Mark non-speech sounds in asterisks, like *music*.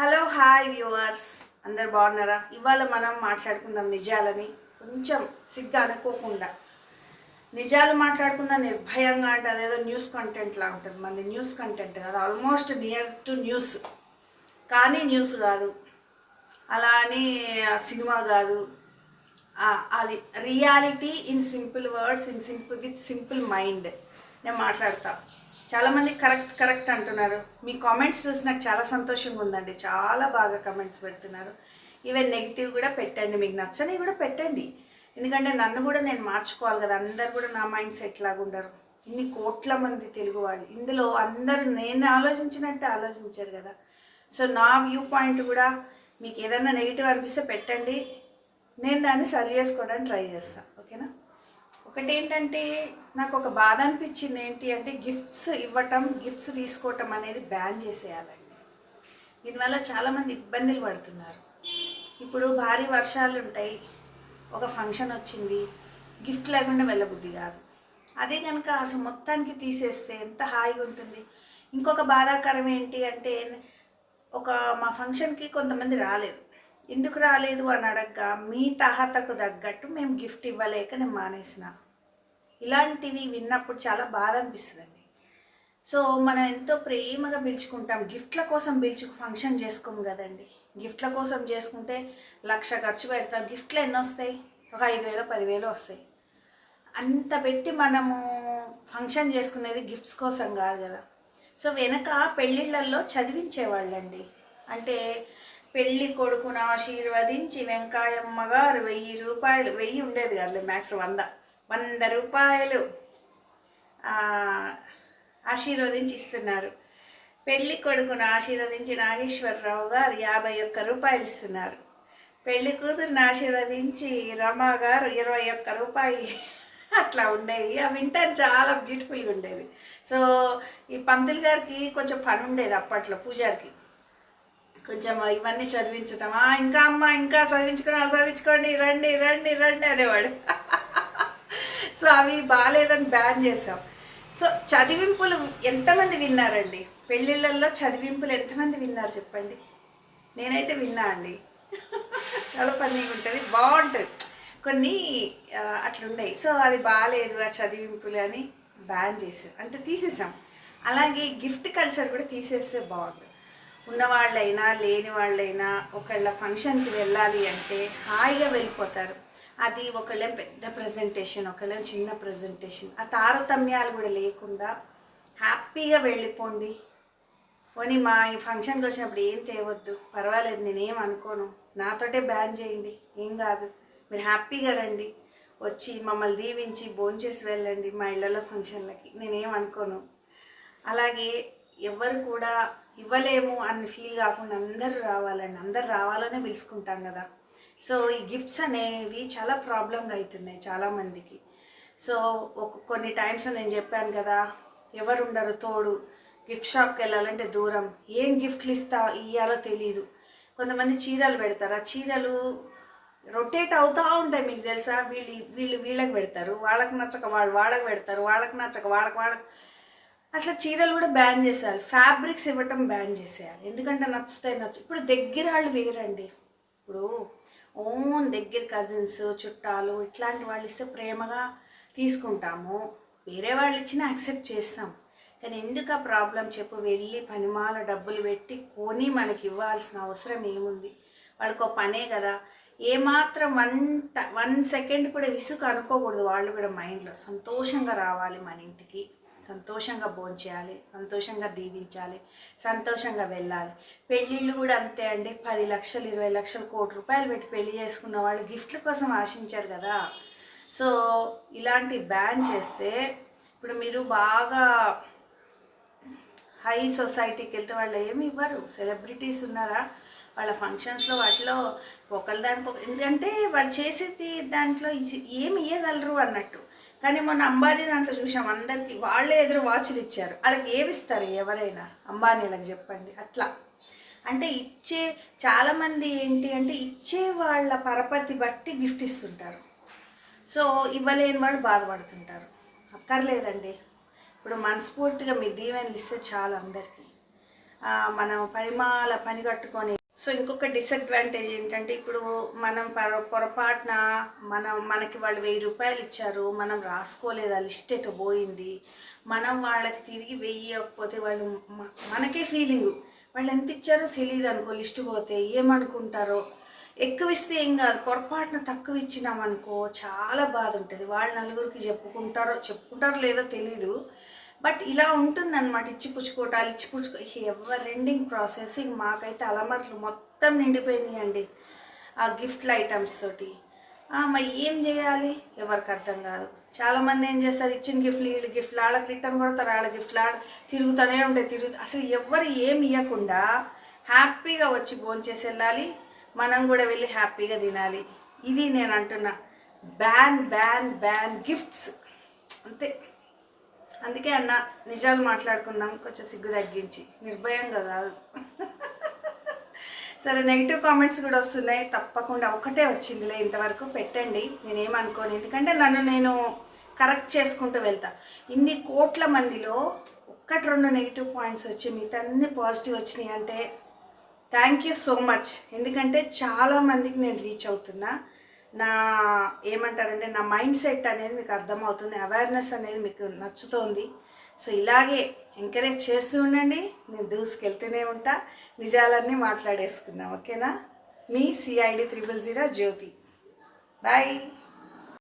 Hello hi viewers అందరు బాగున్నారా? ఇవాళ మనం మాట్లాడుకుందాం నిజాలని. కొంచెం సిగ్గా అనుకోకుండా. నిజాలు మాట్లాడుకుందాం నిర్భయంగా అంటే అదేదో న్యూస్ కంటెంట్ లా ఉంటుంది. మంది న్యూస్ కంటెంట్ కాదు. ఆల్మోస్ట్ నియర్ టు న్యూస్ కానీ న్యూస్ కాదు. అలా అని ఆ సినిమా కాదు. అది reality in simple words in simple with simple mind నేను మాట్లాడతాను చాలామంది కరెక్ట్ కరెక్ట్ అంటున్నారు. మీ కామెంట్స్ చూసి నాకు చాలా సంతోషంగా ఉందండి. చాలా బాగా కామెంట్స్ పెడుతున్నారు. ఈవెన్ నెగిటివ్ కూడా పెట్టండి. మీకు నచ్చని కూడా పెట్టండి. ఎందుకంటే నన్ను కూడా నేను మార్చుకోవాలి కదా. అందరు కూడా నా మైండ్ సెట్ లాగా ఉండరు. ఇన్ని కోట్ల మంది తెలుగు వాళ్ళు. ఇందులో అందరూ నేను ఆలోచించినట్టే ఆలోచించారు కదా. సో నా వ్యూ పాయింట్ కూడా మీకు ఏదైనా నెగిటివ్ అనిపిస్తే పెట్టండి. నేను దాన్ని సరి చేసుకోవడానికి ట్రై చేస్తాను ఒకటి ఏంటంటే నాకు ఒక బాధ అనిపించింది ఏంటి అంటే గిఫ్ట్స్ ఇవ్వటం గిఫ్ట్స్ తీసుకోవటం అనేది బ్యాన్ చేసేయాలండి. దీనివల్ల చాలామంది ఇబ్బందులు పడుతున్నారు. ఇప్పుడు భారీ వర్షాలు ఉంటాయి ఒక ఫంక్షన్ వచ్చింది గిఫ్ట్ లేకుండా వెళ్ళబుద్ధి కాదు. అదే కనుక అసలు మొత్తానికి తీసేస్తే ఎంత హాయిగా ఉంటుంది. ఇంకొక బాధాకరం ఏంటి అంటే ఒక మా ఫంక్షన్కి కొంతమంది రాలేదు. ఎందుకు రాలేదు అని అడగ్గా మీ తహతకు తగ్గట్టు మేము గిఫ్ట్ ఇవ్వలేక నేను మానేసినాను ఇలాంటివి విన్నప్పుడు చాలా బాధ అనిపిస్తుందండి. సో మనం ఎంతో ప్రేమగా పిలుచుకుంటాం. గిఫ్ట్ల కోసం పిలుచు ఫంక్షన్ చేసుకోము కదండి. గిఫ్ట్ల కోసం చేసుకుంటే లక్ష ఖర్చు పెడతాం. గిఫ్ట్లు ఎన్ని వస్తాయి? ఒక ఐదు వేలు పదివేలు వస్తాయి. అంత పెట్టి మనము ఫంక్షన్ చేసుకునేది గిఫ్ట్స్ కోసం కాదు కదా. సో వెనక పెళ్ళిళ్ళల్లో చదివించేవాళ్ళండి. అంటే పెళ్ళి కొడుకును ఆశీర్వదించి వెంకాయమ్మ గారు వెయ్యి రూపాయలు వెయ్యి ఉండేది కదా మ్యాక్స్ వంద వంద రూపాయలు ఆశీర్వదించి ఇస్తున్నారు పెళ్ళి కొడుకును ఆశీర్వదించి నాగేశ్వరరావు గారు యాభై ఒక్క రూపాయలు ఇస్తున్నారు. పెళ్ళి కూతురుని ఆశీర్వదించి రమా గారు ఇరవై ఒక్క రూపాయి అట్లా ఉండేవి. అవి వింటారు చాలా బ్యూటిఫుల్గా ఉండేది సో ఈ పంతులు గారికి కొంచెం పని ఉండేది అప్పట్లో పూజారికి. కొంచెం ఇవన్నీ చదివించటం ఇంకా అమ్మ ఇంకా చదివించుకోండి చదివించుకోండి రండి రండి రండి అనేవాడు. సో అవి బాగాలేదని బ్యాన్ చేసాం సో చదివింపులు ఎంతమంది విన్నారండి? పెళ్ళిళ్ళల్లో చదివింపులు ఎంతమంది విన్నారు చెప్పండి? నేనైతే విన్నా అండి. చాలా ఫన్నీగా ఉంటుంది బాగుంటుంది. కొన్ని అట్లున్నాయి సో అది బాగాలేదు ఆ చదివింపులు అని బ్యాన్ చేసాం అంటే తీసేసాం. అలాగే గిఫ్ట్ కల్చర్ కూడా తీసేస్తే బాగుంది ఉన్నవాళ్ళైనా లేని వాళ్ళైనా ఒకళ్ళ ఫంక్షన్కి వెళ్ళాలి అంటే హాయిగా వెళ్ళిపోతారు. అది ఒకళ్ళేం పెద్ద ప్రజెంటేషన్ ఒకళ్ళేం చిన్న ప్రజెంటేషన్ ఆ తారతమ్యాలు కూడా లేకుండా హ్యాపీగా వెళ్ళిపోండి. పోనీ మా ఈ ఫంక్షన్కి వచ్చినప్పుడు ఏం తేవద్దు. పర్వాలేదు నేనేం అనుకోను. నాతోటే బ్యాన్ చేయండి. ఏం కాదు. మీరు హ్యాపీగా రండి. వచ్చి మమ్మల్ని దీవించి భోంచేసి వెళ్ళండి మా ఇళ్ళలో ఫంక్షన్లకి నేనేం అనుకోను. అలాగే ఎవరు కూడా ఇవ్వలేము అని ఫీల్ కాకుండా అందరూ రావాలండి. అందరు రావాలనే పిలుచుకుంటాం కదా. సో ఈ గిఫ్ట్స్ అనేవి చాలా ప్రాబ్లంగా అవుతున్నాయి చాలామందికి. సో ఒక కొన్ని టైమ్స్ నేను చెప్పాను కదా ఎవరు ఉండరు తోడు గిఫ్ట్ షాప్కి వెళ్ళాలంటే దూరం. ఏం గిఫ్ట్లు ఇస్తా ఇయ్యాలో తెలియదు కొంతమంది చీరలు పెడతారు. ఆ చీరలు రొటేట్ అవుతూ ఉంటాయి మీకు తెలుసా? వీళ్ళు వీళ్ళు వీళ్ళకి పెడతారు. వాళ్ళకి నచ్చక వాళ్ళు వాళ్ళకి పెడతారు. వాళ్ళకి నచ్చక వాళ్ళకి వాళ్ళకి. అసలు చీరలు కూడా బ్యాన్ చేసేయాలి. ఫ్యాబ్రిక్స్ ఇవ్వటం బ్యాన్ చేసేయాలి. ఎందుకంటే నచ్చుతాయి నచ్చు ఇప్పుడు దగ్గర వాళ్ళు వేరండి. ఇప్పుడు ఓన్ దగ్గర కజిన్స్ చుట్టాలు ఇట్లాంటి వాళ్ళు ఇస్తే ప్రేమగా తీసుకుంటాము. వేరే వాళ్ళు ఇచ్చినా యాక్సెప్ట్ చేస్తాం. కానీ ఎందుకు ఆ ప్రాబ్లం చెప్పు? వెళ్ళి పనిమాల డబ్బులు పెట్టి కొని మనకి ఇవ్వాల్సిన అవసరం ఏముంది? వాళ్ళకు పనే కదా. ఏమాత్రం వన్ ట వన్ సెకండ్ కూడా విసుగు అనుకోకూడదు వాళ్ళు కూడా మైండ్లో సంతోషంగా రావాలి మన ఇంటికి. సంతోషంగా భోంచేయాలి సంతోషంగా దీవించాలి సంతోషంగా వెళ్ళాలి. పెళ్ళిళ్ళు కూడా అంతే అండి. పది లక్షలు ఇరవై లక్షలు కోటి రూపాయలు పెట్టి పెళ్ళి చేసుకున్న వాళ్ళు గిఫ్ట్ల కోసం ఆశించారు కదా. సో ఇలాంటి బ్యాన్ చేస్తే ఇప్పుడు మీరు బాగా హై సొసైటీకి వెళ్తే వాళ్ళు ఏమి ఇవ్వరు. సెలబ్రిటీస్ ఉన్నారా? వాళ్ళ ఫంక్షన్స్లో వాటిలో ఒకళ్ళ దానికి ఎందుకంటే వాళ్ళు చేసేది దాంట్లో ఏమి ఇవ్వగలరు అన్నట్టు. కానీ మొన్న అంబానీ దాంట్లో చూసాం అందరికి వాళ్ళే ఎదురు వాచ్లు ఇచ్చారు. వాళ్ళకి ఏమిస్తారు ఎవరైనా? అంబానీలకు చెప్పండి అట్లా. అంటే ఇచ్చే చాలామంది ఏంటి అంటే ఇచ్చే వాళ్ళ పరపతి బట్టి గిఫ్ట్ ఇస్తుంటారు. సో ఇవ్వలేని వాళ్ళు బాధపడుతుంటారు. అక్కర్లేదండి. ఇప్పుడు మనస్ఫూర్తిగా మీ దీవెనలు ఇస్తే చాలు అందరికీ. మనం పరిమాల పని కట్టుకొని సో ఇంకొక డిసడ్వాంటేజ్ ఏంటంటే ఇప్పుడు మనం పొర పొరపాటున మనం మనకి వాళ్ళు వెయ్యి రూపాయలు ఇచ్చారు మనం రాసుకోలేదు ఆ లిస్ట్ ఎటు పోయింది మనం వాళ్ళకి తిరిగి వెయ్యకపోతే వాళ్ళు మనకే ఫీలింగ్ వాళ్ళు ఎంత ఇచ్చారో తెలియదు అనుకో లిస్ట్ పోతే ఏమనుకుంటారో. ఎక్కువ ఇస్తే ఏం కాదు పొరపాటున తక్కువ ఇచ్చినామనుకో చాలా బాధ ఉంటుంది. వాళ్ళు నలుగురికి చెప్పుకుంటారో చెప్పుకుంటారో లేదో తెలీదు. బట్ ఇలా ఉంటుందన్నమాట. ఇచ్చి పుచ్చుకోవటాలు ఇచ్చి పుచ్చుకో ఎవర్ ఎండింగ్ ప్రాసెస్ ఇక మాకైతే అలమట్లు మొత్తం నిండిపోయినాయండి ఆ గిఫ్ట్ల ఐటమ్స్ తోటి. మరి ఏం చేయాలి? ఎవరికి అర్థం కాదు. చాలామంది ఏం చేస్తారు? ఇచ్చిన గిఫ్ట్లు వీళ్ళు గిఫ్ట్లు వాళ్ళకి రిటర్న్ కొడతారు వాళ్ళ గిఫ్ట్లు ఆడ తిరుగుతూనే ఉంటాయి తిరుగు అసలు ఎవరు ఏం ఇవ్వకుండా హ్యాపీగా వచ్చి భోంచేసి వెళ్ళాలి. మనం కూడా వెళ్ళి హ్యాపీగా తినాలి. ఇది నేను అంటున్నా. Ban ban ban gifts. అంతే. అందుకే అన్న నిజాలు మాట్లాడుకుందాం కొంచెం సిగ్గు తగ్గించి. నిర్భయంగా కాదు. *laughs* సరే నెగిటివ్ కామెంట్స్ కూడా వస్తున్నాయి. తప్పకుండా ఒకటే వచ్చిందిలే ఇంతవరకు. పెట్టండి. నేనేమనుకోను ఎందుకంటే నన్ను నేను కరెక్ట్ చేసుకుంటూ వెళ్తా. ఇన్ని కోట్ల మందిలో ఒక్కటి రెండు నెగిటివ్ పాయింట్స్ వచ్చి మిగతా అన్ని పాజిటివ్ వచ్చినాయి అంటే థ్యాంక్ యూ సో మచ్ ఎందుకంటే చాలా మందికి నేను రీచ్ అవుతున్నా. నా ఏమంటారంటే నా మైండ్ సెట్ అనేది మీకు అర్థమవుతుంది అవేర్నెస్ అనేది మీకు నచ్చుతోంది. సో ఇలాగే ఎంకరేజ్ చేస్తూ ఉండండి. నేను దూసుకెళ్తూనే ఉంటా. నిజాలన్నీ మాట్లాడేసుకుందాం ఓకేనా? మీ CID triple zero Jyothi. Bye